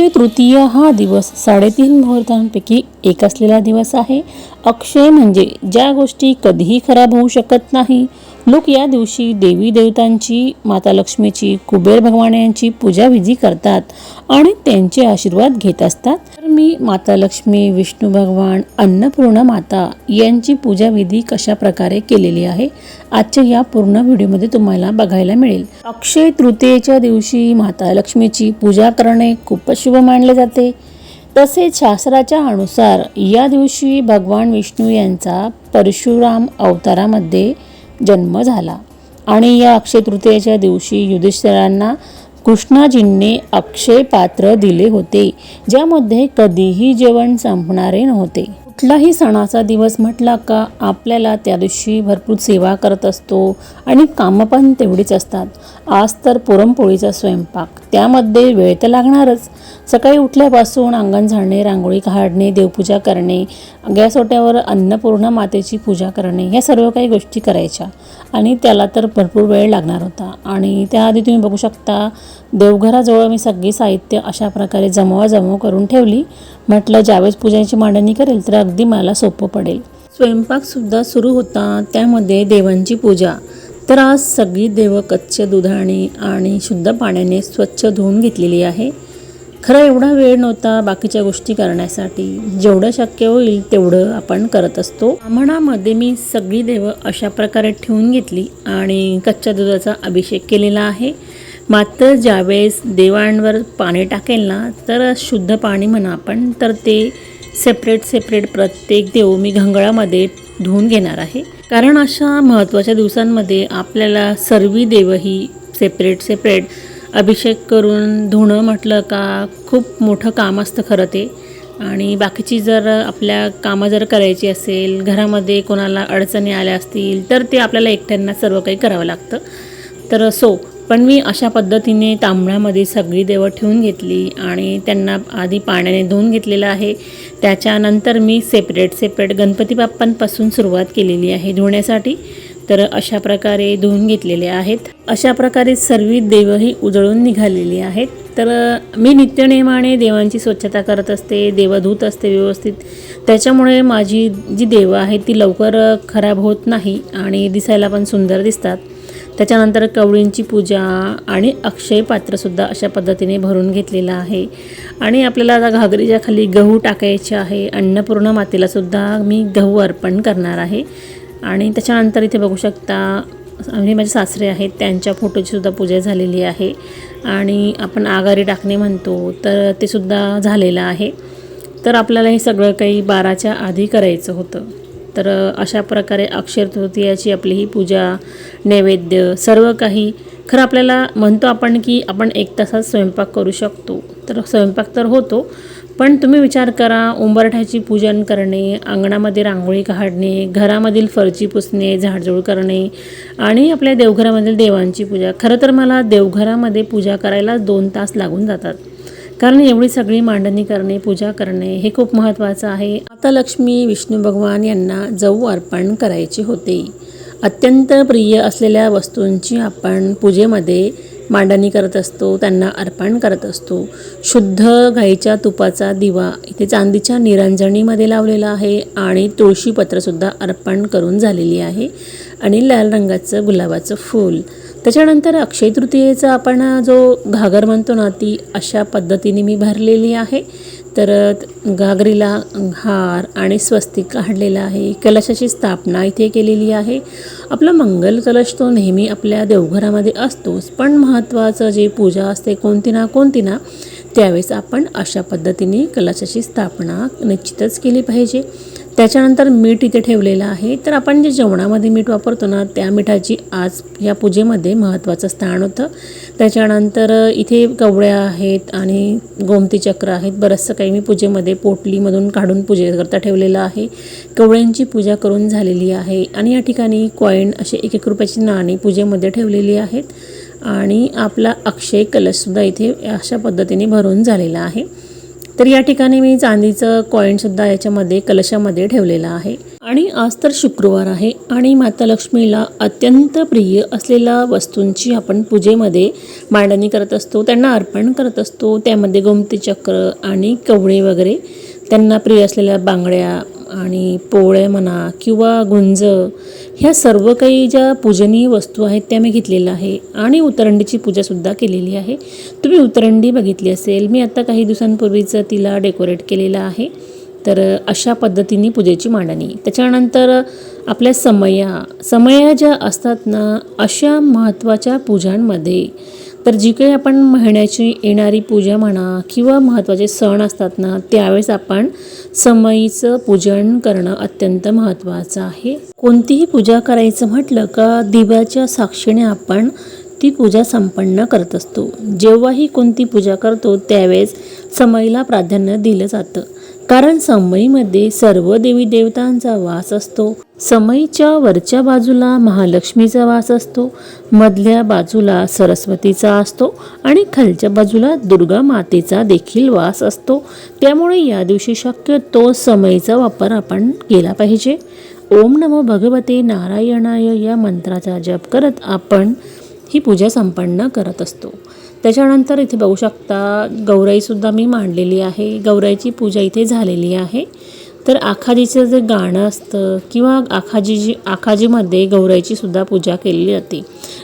अक्षय तृतीय हा दिवस साडेतीन मुहूर्तांपैकी एक असलेला दिवस आहे. अक्षय म्हणजे ज्या गोष्टी कधीही खराब होऊ शकत नाही. लोक या दिवशी देवी देवतांची माता लक्ष्मीची कुबेर भगवान यांची पूजाविधी करतात आणि त्यांचे आशीर्वाद घेत असतात. तर मी माता लक्ष्मी विष्णू भगवान अन्नपूर्णा माता यांची पूजाविधी कशा प्रकारे केलेली आहे आजच्या या पूर्ण व्हिडिओमध्ये तुम्हाला बघायला मिळेल. अक्षय तृतीयेच्या दिवशी माता लक्ष्मीची पूजा करणे खूपच शुभ मानले जाते. तसेच शास्त्राच्या अनुसार या दिवशी भगवान विष्णू यांचा परशुराम अवतारामध्ये जन्म झाला. आणि या अक्षय तृतीयेच्या दिवशी युधिष्ठिरांना कृष्णाजींनी अक्षय पात्र दिले होते ज्यामध्ये कधीही जेवण संपणारे नव्हते. कुठलाही सणाचा दिवस म्हटला का आपल्याला त्या दिवशी भरपूर सेवा करत असतो आणि कामं पण तेवढीच असतात. आज तर पुरणपोळीचा स्वयंपाक. त्यामध्ये वेळ तर लागणारच. सकाळी उठल्यापासून अंगण झाडणे रांगोळी काढणे देवपूजा करणे गॅस ओट्यावर अन्नपूर्णा मातेची पूजा करणे ह्या सर्व काही गोष्टी करायच्या. आणि त्याला तर भरपूर वेळ लागणार होता. आणि त्याआधी तुम्ही बघू शकता देवघराजवळ मी सगळी साहित्य अशा प्रकारे जमवाजमव करून ठेवली. म्हटलं ज्यावेळेस पूजेची मांडणी करेल तर अगदी मला सोपं पडेल. स्वयंपाकसुद्धा सुरू होता त्यामध्ये देवांची पूजा. तर आज सगळी देवं कच्च्या दुधाने आणि शुद्ध पाण्याने स्वच्छ धुवून घेतलेली आहे. खरं एवढा वेळ नव्हता बाकीच्या गोष्टी करण्यासाठी. जेवढं शक्य होईल तेवढं आपण करत असतो. ब्राह्मणामध्ये मी सगळी देवं अशा प्रकारे ठेवून घेतली आणि कच्च्या दुधाचा अभिषेक केलेला आहे. मात्र ज्यावेळेस देवांवर पाणी टाकेल ना तर शुद्ध पाणी म्हणा आपण तर ते सेपरेट सेपरेट प्रत्येक देव मी घंगळामध्ये धुवून घेणार आहे. कारण अशा महत्त्वाच्या दिवसांमध्ये आपल्याला सर्वी देवही सेपरेट सेपरेट अभिषेक करून धुणं म्हटलं का खूप मोठं काम असतं खरं ते. आणि बाकीची जर आपल्या कामं जर करायची असेल घरामध्ये कोणाला अडचणी आल्या असतील तर ते आपल्याला एकट्यांना सर्व काही करावं लागतं. तर सो पण मी अशा पद्धतीने तांबड्यामध्ये सगळी देवं ठेवून घेतली आणि त्यांना आधी पाण्याने धुवून घेतलेलं आहे. त्याच्यानंतर मी सेपरेट सेपरेट गणपती बाप्पांपासून सुरुवात केलेली आहे धुण्यासाठी. तर अशा प्रकारे धुवून घेतलेले आहेत. अशा प्रकारे सर्व देवही उजळून निघालेली आहेत. तर मी नित्यनियमाने देवांची स्वच्छता करत असते देव धुत असते व्यवस्थित. त्याच्यामुळे माझी जी देवं आहेत ती लवकर खराब होत नाही आणि दिसायला पण सुंदर दिसतात. त्याच्यानंतर कवळींची पूजा आणि अक्षय पात्रसुद्धा अशा पद्धतीने भरून घेतलेलं आहे. आणि आपल्याला आता घागरीच्या खाली गहू टाकायचे आहे. अन्नपूर्ण मातेलासुद्धा मी गहू अर्पण करणार आहे. आणि त्याच्यानंतर इथे बघू शकता आणि माझे सासरे आहेत त्यांच्या फोटोचीसुद्धा पूजा झालेली आहे. आणि आपण आगारी टाकणे म्हणतो तर ते सुद्धा झालेलं आहे. तर आपल्याला हे सगळं काही बाराच्या आधी करायचं होतं. तर अशा प्रकारे अक्षर तृतीयाची आपली ही पूजा नैवेद्य सर्व काही. खरं आपल्याला म्हणतो आपण की आपण एक तासात स्वयंपाक करू शकतो. तर स्वयंपाक तर होतो पण तुम्ही विचार करा उंबरठ्याची पूजन करणे अंगणामध्ये रांगोळी काढणे घरामधील फरची पुसणे झाडझूड करणे आणि आपल्या देवघरामधील देवांची पूजा. खरं तर मला देवघरामध्ये पूजा करायला दोन तास लागून जातात. कारण एवढी सगळी मांडणी करणे पूजा करणे हे खूप महत्त्वाचं आहे. लक्ष्मी विष्णू भगवान यांना जऊ अर्पण करायचे होते. अत्यंत प्रिय असलेल्या वस्तूंची आपण पूजेमध्ये मांडणी करत असतो त्यांना अर्पण करत असतो. शुद्ध गाईच्या तुपाचा दिवा इथे चांदीच्या निरंजणीमध्ये लावलेला आहे आणि तुळशीपत्रसुद्धा अर्पण करून झालेली आहे आणि लाल रंगाचं गुलाबाचं फूल. त्याच्यानंतर अक्षय तृतीयेचा आपण जो घागर म्हणतो ना ती अशा पद्धतीने मी भरलेली आहे. तर घागरीला हार आणि स्वस्तिक काढलेला आहे. कलशाची स्थापना इथे केलेली आहे. आपला मंगल कलश तो नेहमी आपल्या देवघरामध्ये असतोच. पण महत्त्वाचं जे पूजा असते कोणती ना कोणती ना त्यावेळेस आपण अशा पद्धतीने कलशाची स्थापना निश्चितच केली पाहिजे. त्याच्यानंतर मीठ इथे ठेवलेलं आहे. तर आपण जे जेवणामध्ये मीठ वापरतो ना त्या मिठाची आज या पूजेमध्ये महत्त्वाचं स्थान होतं. त्याच्यानंतर इथे कवळ्या आहेत आणि गोमती चक्र आहेत. बरंचसं काही मी पूजेमध्ये पोटलीमधून काढून पूजेकरता ठेवलेलं आहे. कवळ्यांची पूजा करून झालेली आहे. आणि या ठिकाणी कॉईन असे एक एक रुपयाची नाणी पूजेमध्ये ठेवलेली आहेत. आणि आपला अक्षय कलशसुद्धा इथे अशा पद्धतीने भरून झालेला आहे. तर या ठिकाणी मी चांदीचं कॉईनसुद्धा याच्यामध्ये कलशामध्ये ठेवलेलं आहे. आणि आज तर शुक्रवार आहे आणि माता लक्ष्मीला अत्यंत प्रिय असलेल्या वस्तूंची आपण पूजेमध्ये मांडणी करत असतो त्यांना अर्पण करत असतो. त्यामध्ये गोमती चक्र आणि कवळे वगैरे त्यांना प्रिय असलेल्या बांगड्या आणि पोळे म्हणा किंवा गुंज ह्या सर्व काही ज्या पूजनीय वस्तू आहेत त्या मी घेतलेल्या आहे. आणि उतरंडीची पूजासुद्धा केलेली आहे. तुम्ही उतरंडी बघितली असेल. मी आता काही दिवसांपूर्वीच तिला डेकोरेट केलेलं आहे. तर अशा पद्धतीने पूजेची मांडणी. त्याच्यानंतर आपल्या समया समया ज्या असतात ना अशा महत्त्वाच्या पूजांमध्ये तर जी काही आपण महिन्याची येणारी पूजा म्हणा किंवा महत्त्वाचे सण असतात ना त्यावेळेस आपण समयीचं पूजन करणं अत्यंत महत्त्वाचं आहे. कोणतीही पूजा करायचं म्हटलं का दिव्याच्या साक्षीने आपण ती पूजा संपन्न करत असतो. जेव्हाही कोणती पूजा करतो त्यावेळेस समईला प्राधान्य दिलं जातं. कारण समईमध्ये सर्व देवी देवतांचा वास असतो. समईच्या वरच्या बाजूला महालक्ष्मीचा वास असतो मधल्या बाजूला सरस्वतीचा असतो आणि खालच्या बाजूला दुर्गा मातेचा देखील वास असतो. त्यामुळे या दिवशी शक्य तो समईचा वापर आपण केला पाहिजे. ओम नमो भगवते नारायणाय या मंत्राचा जप करत आपण ही पूजा संपन्न करत असतो. त्याच्यानंतर इथे बघू शकता गौराईसुद्धा मी मांडलेली आहे. गौराईची पूजा इथे झालेली आहे. तर आखाजीचं जे गाणं असतं किंवा आखाजी जी आखाजीमध्ये गौराईची सुद्धा पूजा केलेली जाते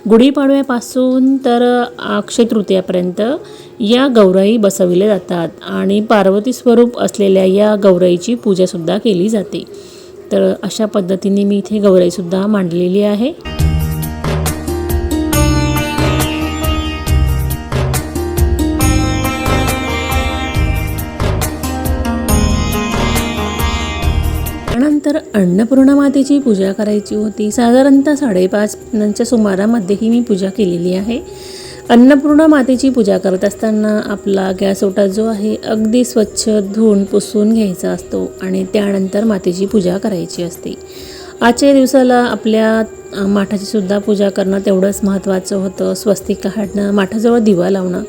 गुढीपाडव्यापासून तर अक्षय तृतीयापर्यंत या गौराई बसविल्या जातात आणि पार्वती स्वरूप असलेल्या या गौराईची पूजासुद्धा केली जाते. तर अशा पद्धतीने मी इथे गौराईसुद्धा मांडलेली आहे. त्यानंतर अन्नपूर्णा मातेची पूजा करायची होती. साधारणतः साडेपाच सुमारामध्येही मी पूजा केलेली आहे. अन्नपूर्णा मातेची पूजा करत असताना आपला गॅस ओटा जो आहे अगदी स्वच्छ धुवून पुसून घ्यायचा असतो आणि त्यानंतर मातेची पूजा करायची असते. आजच्या दिवसाला आपल्या माठाचीसुद्धा माठाची सुद्धा पूजा करणं तेवढंच महत्त्वाचं होतं. स्वस्तिक काढणं माठाजवळ दिवा लावणं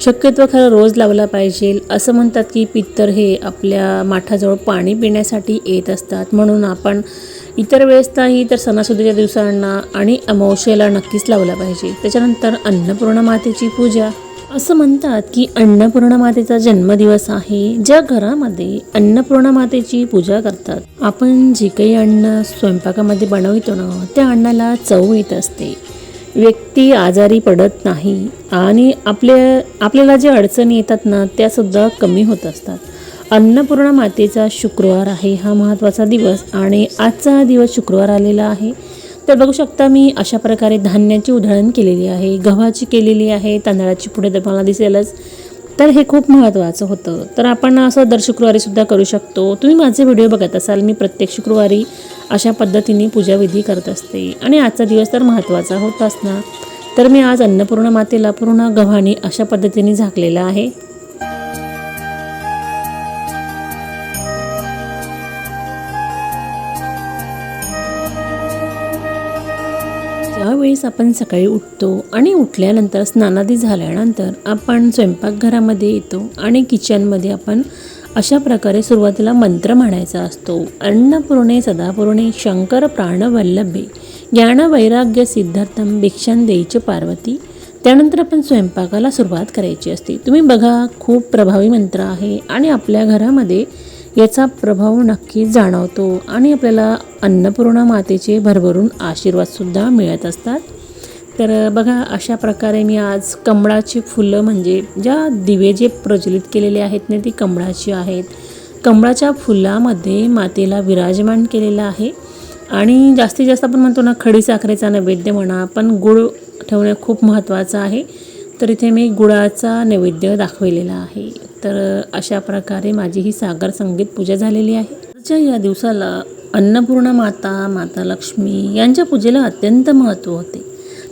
शक्यतो खरं रोज लावला पाहिजे. असं म्हणतात की पित्तर हे आपल्या माठाजवळ पाणी पिण्यासाठी येत असतात. म्हणून आपण इतर वेळेस नाही तर सणासुदीच्या दिवसांना आणि अमावस्येला नक्कीच लावला पाहिजे. त्याच्यानंतर अन्नपूर्णा मातेची पूजा. असं म्हणतात की अन्नपूर्णा मातेचा जन्मदिवस आहे. ज्या घरामध्ये अन्नपूर्णा मातेची पूजा करतात. आपण जे काही अन्न स्वयंपाकामध्ये बनवितो ना त्या अन्नाला चव येत असते. व्यक्ती आजारी पडत नाही आणि आपल्या आपल्याला ज्या अडचणी येतात ना त्यासुद्धा कमी होत असतात. अन्नपूर्णा मातेचा शुक्रवार आहे हा महत्त्वाचा दिवस आणि आजचा हा दिवस शुक्रवार आलेला आहे. तर बघू शकता मी अशा प्रकारे धान्याची उधळण केलेली आहे गव्हाची केलेली आहे तांदळाची पुढे तर मला दिसेलच. तर हे खूप महत्त्वाचं होतं. तर आपण असं दर शुक्रवारीसुद्धा करू शकतो. तुम्ही माझे व्हिडिओ बघत असाल मी प्रत्येक शुक्रवारी अशा पद्धतीने पूजाविधी करत असते. आणि आजचा दिवस तर महत्त्वाचा होताच ना. तर मी आज अन्नपूर्णा मातेला पूर्ण गव्हाणी अशा पद्धतीने झाकलेला आहे. ज्यावेळेस आपण सकाळी उठतो आणि उठल्यानंतर स्नानादी झाल्यानंतर आपण स्वयंपाकघरामध्ये येतो आणि किचनमध्ये आपण अशा प्रकारे सुरुवातीला मंत्र म्हणायचा असतो. अन्नपूर्णे सदापूर्णे शंकर प्राणवल्लभे ज्ञान वैराग्य सिद्धार्थम भिक्षण देईच पार्वती. त्यानंतर आपण स्वयंपाकाला सुरुवात करायची असते. तुम्ही बघा खूप प्रभावी मंत्र आहे आणि आपल्या घरामध्ये याचा प्रभाव नक्कीच जाणवतो आणि आपल्याला अन्नपूर्णा मातेचे भरभरून आशीर्वादसुद्धा मिळत असतात. तर बघा अशा प्रकारे मी आज कमळाची फुलं म्हणजे ज्या दिवे जे प्रज्वलित केलेले आहेत ना ती कमळाची आहेत. कमळाच्या फुलामध्ये मातेला विराजमान केलेलं आहे. आणि जास्तीत जास्त आपण म्हणतो ना खडी साखरेचा नैवेद्य म्हणा पण गुळ ठेवणं खूप महत्त्वाचं आहे. तर इथे मी गुळाचा नैवेद्य दाखवलेला आहे. तर अशा प्रकारे माझी ही सागर संगीत पूजा झालेली आहे. आजच्या या दिवसाला अन्नपूर्णा माता माता लक्ष्मी यांच्या पूजेला अत्यंत महत्त्व होते.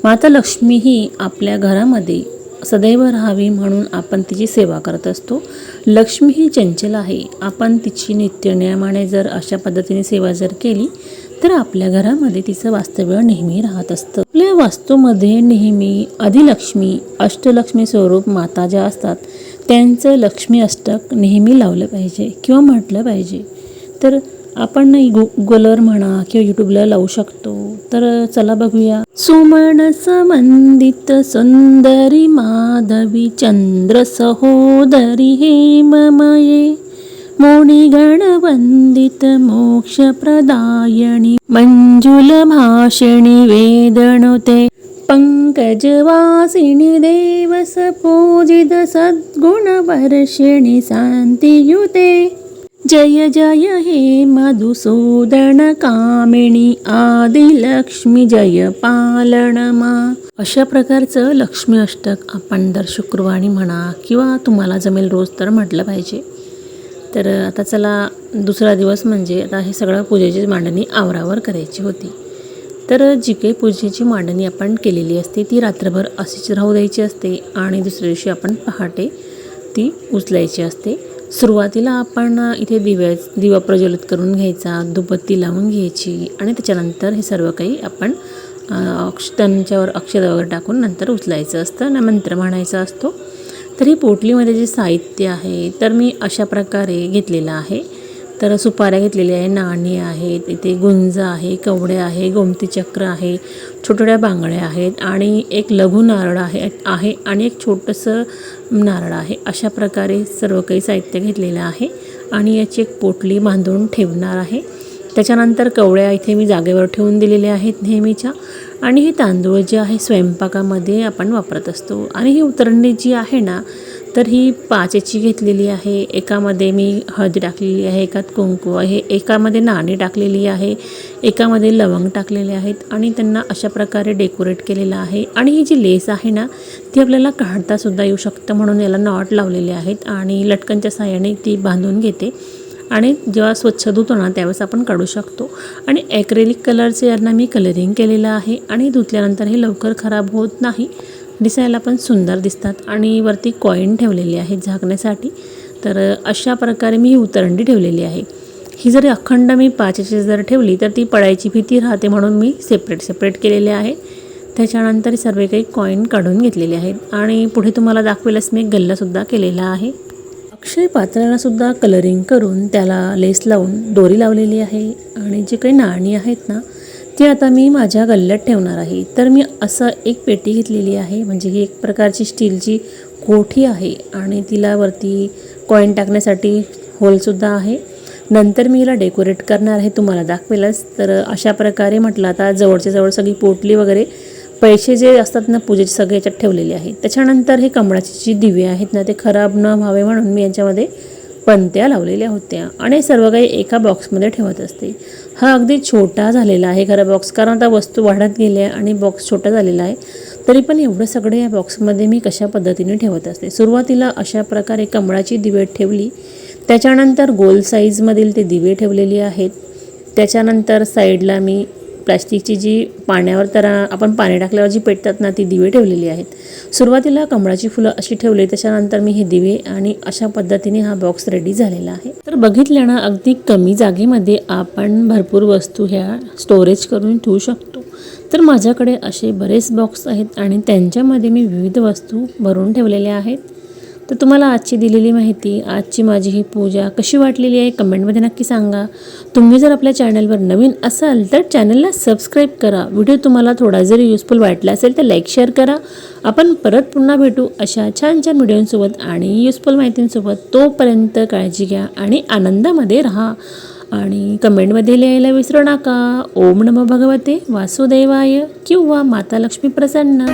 माता लक्ष्मी ही आपल्या घरामध्ये सदैव राहावी म्हणून आपण तिची सेवा करत असतो. लक्ष्मी ही चंचल आहे. आपण तिची नित्यनियमाने जर अशा पद्धतीने सेवा जर केली तर आपल्या घरामध्ये तिचं वास्तव्य नेहमी राहत असतं. आपल्या वास्तूमध्ये नेहमी अधिलक्ष्मी अष्टलक्ष्मी स्वरूप माता ज्या असतात त्यांचं लक्ष्मी अष्टक नेहमी लावलं पाहिजे किंवा म्हटलं पाहिजे. तर आपण गुगलवर म्हणा किंवा यूट्यूबला लावू शकतो. तर चला बघूया. सुमन संबंधित सुंदरी माधवी चंद्र सहोदरी हेममये. ममये वंदित मोक्ष प्रदायणी मंजुल भाषिणी वेदनुते पंकजवासिनी देवस पूजित सद्गुण जय जय हे मधुसूदनकामिणी आदिलक्ष्मी जय पालनमा अशा प्रकारचं लक्ष्मी अष्टक आपण दर शुक्रवारी म्हणा किंवा तुम्हाला जमेल रोज तर म्हटलं पाहिजे। तर आता चला दुसरा दिवस म्हणजे आता हे सगळं पूजेची मांडणी आवरावर करायची होती. तर जी काही पूजेची मांडणी आपण केलेली असते ती रात्रभर अशीच राहू द्यायची असते आणि दुसऱ्या दिवशी आपण पहाटे ती उचलायची असते. सुरुवातीला आपण इथे दिव्या दिवा प्रज्वलित करून घ्यायचा दुपत्ती लावून घ्यायची आणि त्याच्यानंतर हे सर्व काही आपण अक्ष त्यांच्यावर अक्षर वगैरे टाकून नंतर उचलायचं असतं ना मंत्र म्हणायचा असतो. तर ही पोटलीमध्ये जे साहित्य आहे तर मी अशा प्रकारे घेतलेलं आहे. तर सुपाऱ्या घेतलेल्या आहे नाणी आहेत इथे गुंज आहे कवडे आहे गोमती चक्र आहे छोट्या बांगड्या आहेत आणि एक लघु नारळ आहे आहे आणि एक छोटंसं नारळ आहे. अशा प्रकारे सर्व काही साहित्य घेतलेलं आहे आणि याची एक पोटली बांधून ठेवणार आहे. त्याच्यानंतर कवळ्या इथे मी जागेवर ठेवून दिलेल्या आहेत नेहमीच्या. आणि हे तांदूळ जे आहे स्वयंपाकामध्ये आपण वापरत असतो. आणि ही उतरणी जी आहे ना तर ही पाचेची घेतलेली आहे. एकामध्ये मी हळदी टाकलेली आहे एकात कुंकू आहे एकामध्ये नाणी टाकलेली आहे एकामध्ये लवंग टाकलेले आहेत आणि त्यांना अशा प्रकारे डेकोरेट केलेलं आहे. आणि ही जी लेस आहे ना ती आपल्याला काढतासुद्धा येऊ शकतं म्हणून याला नॉट लावलेले आहेत आणि लटकनच्या साह्याने ती बांधून घेते. आणि जेव्हा स्वच्छ धुतो ना त्यावेळेस आपण काढू शकतो. आणि ॲक्रेलिक कलरचे यांना मी कलरिंग केलेलं आहे आणि धुतल्यानंतर हे लवकर खराब होत नाही. दिसायला पण सुंदर दिसतात आणि वरती कॉईन ठेवलेली आहेत झाकण्यासाठी. तर अशा प्रकारे मी ही उतरंडी ठेवलेली आहे. ही जर अखंड मी पाचची जर ठेवली तर ती पडायची भीती राहते म्हणून मी सेपरेट सेपरेट केलेले आहे. त्याच्यानंतर सर्व काही कॉईन काढून घेतलेले आहेत. आणि पुढे तुम्हाला दाखवेलच मी एक गल्लासुद्धा केलेला आहे. अक्षय पात्राला सुद्धा कलरिंग करून त्याला लेस लावून दोरी लावलेली आहे. आणि जे काही नाणी आहेत ना ती आता मी माझ्या गल्ल्यात ठेवणार आहे. तर मी असं एक पेटी घेतलेली आहे. म्हणजे ही एक प्रकारची स्टीलची कोठी आहे. आणि तिला वरती कॉईन टाकण्यासाठी होलसुद्धा आहे. नंतर मी हिला डेकोरेट करणार आहे. तुम्हाला दाखवेलच. तर अशा प्रकारे म्हटलं आता जवळच्या जवळ सगळी पोटली वगैरे पैसे जे असतात ना पूजेचे सगळे याच्यात ठेवलेले आहेत. त्याच्यानंतर हे कमळाची जी दिवे आहेत ना ते खराब न व्हावे म्हणून मी यांच्यामध्ये पंत्या लावलेल्या होत्या आणि सर्व काही एका बॉक्समध्ये ठेवत असते. हा अगदी छोटा झालेला आहे खरा बॉक्स कारण आता वस्तू वाढत गेल्या आणि बॉक्स छोटा झालेला आहे. तरी पण एवढं सगळं या बॉक्समध्ये मी कशा पद्धतीने ठेवत असते? सुरुवातीला अशा प्रकारे कमळाची दिवे ठेवली. त्याच्यानंतर गोल साईजमधील ते दिवे ठेवलेले आहेत. त्याच्यानंतर साईडला मी प्लॅस्टिकची जी पाण्यावर तर आपण पाणी टाकल्यावर जी पेटतात ना ती दिवे ठेवलेली आहेत. सुरुवातीला कमळाची फुलं अशी ठेवली त्याच्यानंतर मी हे दिवे आणि अशा पद्धतीने हा बॉक्स रेडी झालेला आहे. तर बघितलं ना अगदी कमी जागेमध्ये आपण भरपूर वस्तू ह्या स्टोरेज करून ठेवू शकतो. तर माझ्याकडे असे बरेच बॉक्स आहेत आणि त्यांच्यामध्ये मी विविध वस्तू भरून ठेवलेल्या आहेत. तर तुम्हाला आजची दिलेली माहिती आजची माझी ही पूजा कशी वाटलेली आहे कमेंटमध्ये नक्की सांगा. तुम्ही जर आपल्या चॅनलवर नवीन असाल तर चॅनलला सबस्क्राईब करा. व्हिडिओ तुम्हाला थोडा जरी युजफुल वाटला असेल तर लाईक शेअर करा. आपण परत पुन्हा भेटू अशा छान छान व्हिडिओंसोबत आणि युजफुल माहितींसोबत. तोपर्यंत काळजी घ्या आणि आनंदामध्ये राहा. आणि कमेंटमध्ये लिहायला विसरू नका. ओम नम भगवते वासुदेवाय किंवा माता लक्ष्मी प्रसन्न.